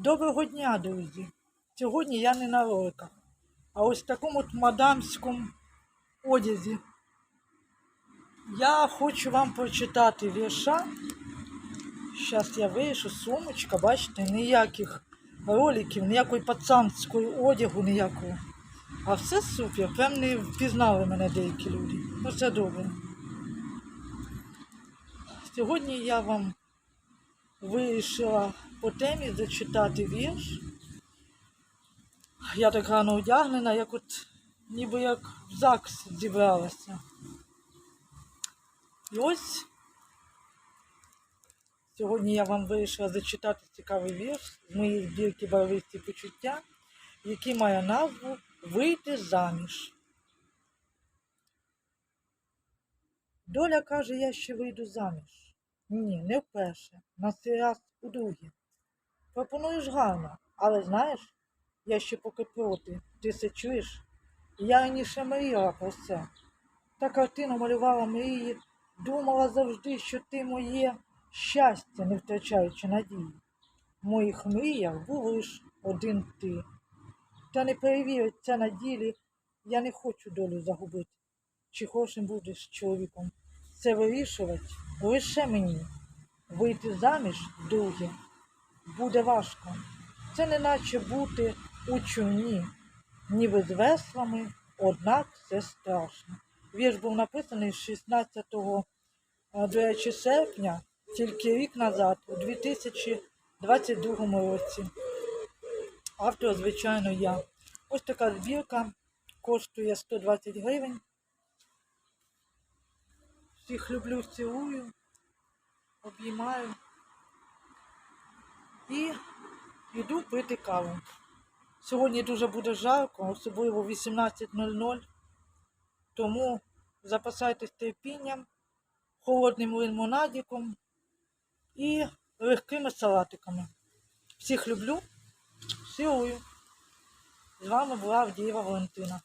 Доброго дня, друзі! Сьогодні я не на роликах, а ось в такому мадамському одязі. Я хочу вам прочитати вірша. Зараз я вирішу сумочка, бачите, ніяких роликів, ніякої пацанської одягу, ніякого. А все супер. Прям не впізнали мене деякі люди. Ну це добре. Сьогодні я вам вирішила по темі зачитати вірш. Я так рано одягнена, як от ніби як в ЗАГС зібралася. І ось сьогодні я вам вирішила зачитати цікавий вірш з моєї збірки барвисті почуття, який має назву Вийти заміж. Доля каже, я ще вийду заміж. Ні, не вперше, на цей раз удруге. Пропонуєш гарно, але знаєш, я ще поки проти. Ти це чуєш? Я раніше мріяла про це. Та картину малювала мрії, думала завжди, що ти моє щастя, не втрачаючи надії. В моїх мріях був лиш один ти. Та не перевірить це на ділі, я не хочу долю загубити. Чи хорошим будеш чоловіком? Це вирішувати лише мені. Вийти заміж друге буде важко. Це не наче бути у човні, ніби з веслами, однак це страшно. Вірш був написаний 16 е, до речі, серпня, тільки рік назад, у 2022 році. Автор, звичайно, я. Ось така збірка коштує 120 гривень. Всіх люблю, цілую, обіймаю. І йду пити каву. Сьогодні дуже буде жарко, особливо 18.00. Тому запасайтесь терпінням, холодним лимонадиком і легкими салатиками. Всіх люблю, цілую. З вами була Авдієва Валентина.